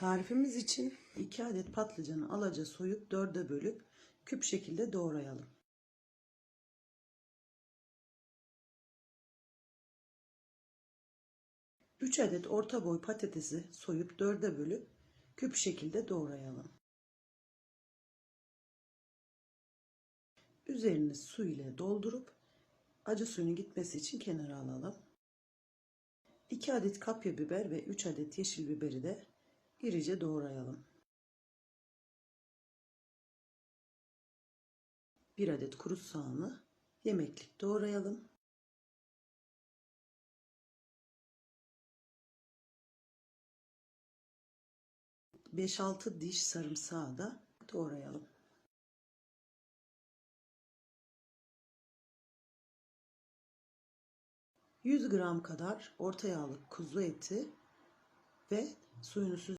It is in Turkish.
Tarifimiz için 2 adet patlıcanı alaca soyup 4'e bölüp küp şekilde doğrayalım. Üç adet orta boy patatesi soyup 4'e bölüp küp şekilde doğrayalım. Üzerini su ile doldurup acı suyunun gitmesi için kenara alalım. 2 adet kapya biber ve 3 adet yeşil biberi de irice doğrayalım. 1 adet kuru soğanı yemeklik doğrayalım. Beş altı diş sarımsağı da doğrayalım. Yüz gram kadar orta yağlı kuzu eti ve suyunu süz